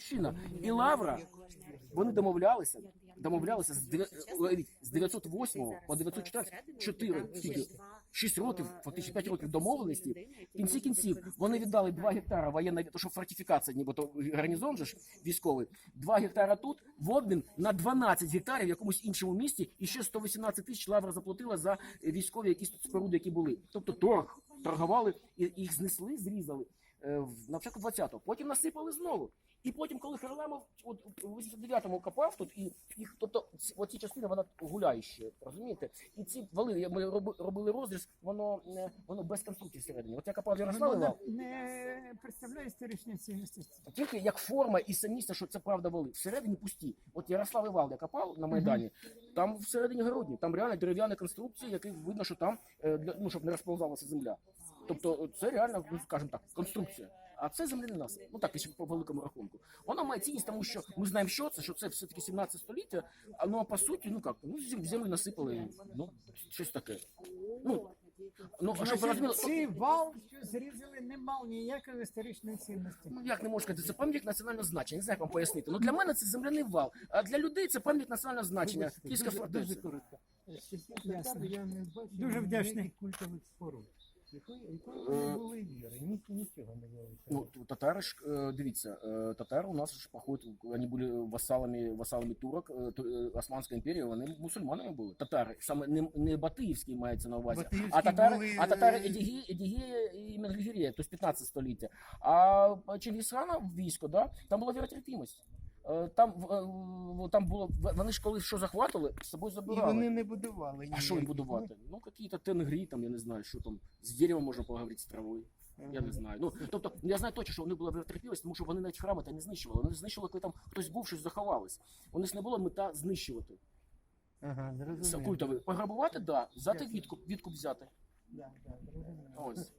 Батьківщина і Лавра, вони домовлялися, домовлялися з, дев'я- уявіть, з 908 по 914, 4, скільки, 6 років, фактично 5 років домовленості. Кінці кінців вони віддали 2 гектара воєнної, то що фортифікація, нібито гарнізон же ж військовий, 2 гектара тут, в обмін на 12 гектарів в якомусь іншому місті, і ще 118 тисяч Лавра заплатила за військові якісь споруди, які були. Тобто торг, торгували, і їх знесли, зрізали. Е, На початку 20-го, потім насипали знову. І потім, коли Харламов от у 89-му копав тут, і їх, тобто ці- оці частини вона гуляє ще, розумієте? І ці вали, ми роби- робили розріз, воно не воно без конструкції всередині. От я копав Ярославі вал, Вона не представляє історичної цінності. тільки як форма і самісте, що це правда вали. Всередині пусті. От Ярославі вал я копав на Майдані, там всередині городні, там реально дерев'яна конструкція, який видно, що там е, для ну щоб не розповзалася земля. Тобто це реально, ну скажімо так, конструкція. А це земляний насип. Ну так, якщо по великому рахунку. Вона має цінність, тому що ми знаємо, що це, що це все-таки 17 століття, а ну а по суті, ну як, ну землю насипали, ну щось таке. Ну, ну а щоб ви розуміли, Цей вал, що зрізали, не мав ніякої історичної цінності. Ну як не можу сказати, це пам'ятник національного значення. Не знаю, як вам пояснити. Ну для мене це земляний вал. А для людей це пам'ятник національного значення. Київська дуже, фортеця. дуже коротко. Ясно. Я не бачив Дуже вдячний. ніяких культових споруд. Якої, якої Е, не були віри, ні, нічого не було. Ну, т- татары, ж, э, дивіться, э, татары у нас ж походять, вони були васалами, васалами турок, э, ту- э, Османська імперія, вони мусульманами були. Татари, саме не, не Батиївські мається на увазі, Батиївські а татари, були, а татари е, Едігея, Едігея і Менгірія, тобто 15 століття. А Чингісхана військо, да, там була віротерпімость. Е, Там, е, там було, вони ж коли що захватили, з собою І вони не будували. А що їм будувати? Ну, какие-то тенгрі, там, я не знаю, що там, з деревом можна поговорити, з травою. Ну, Я не знаю. Ну тобто я знаю точно, що вони були витерпілися, тому що вони навіть храми та не знищували. Вони знищували, коли там хтось був, щось заховалось. У них не було мета знищувати. Ага, зрозуміло. культовий. Пограбувати, да, взяти відкуп, відкуп взяти. Да, да. Ось.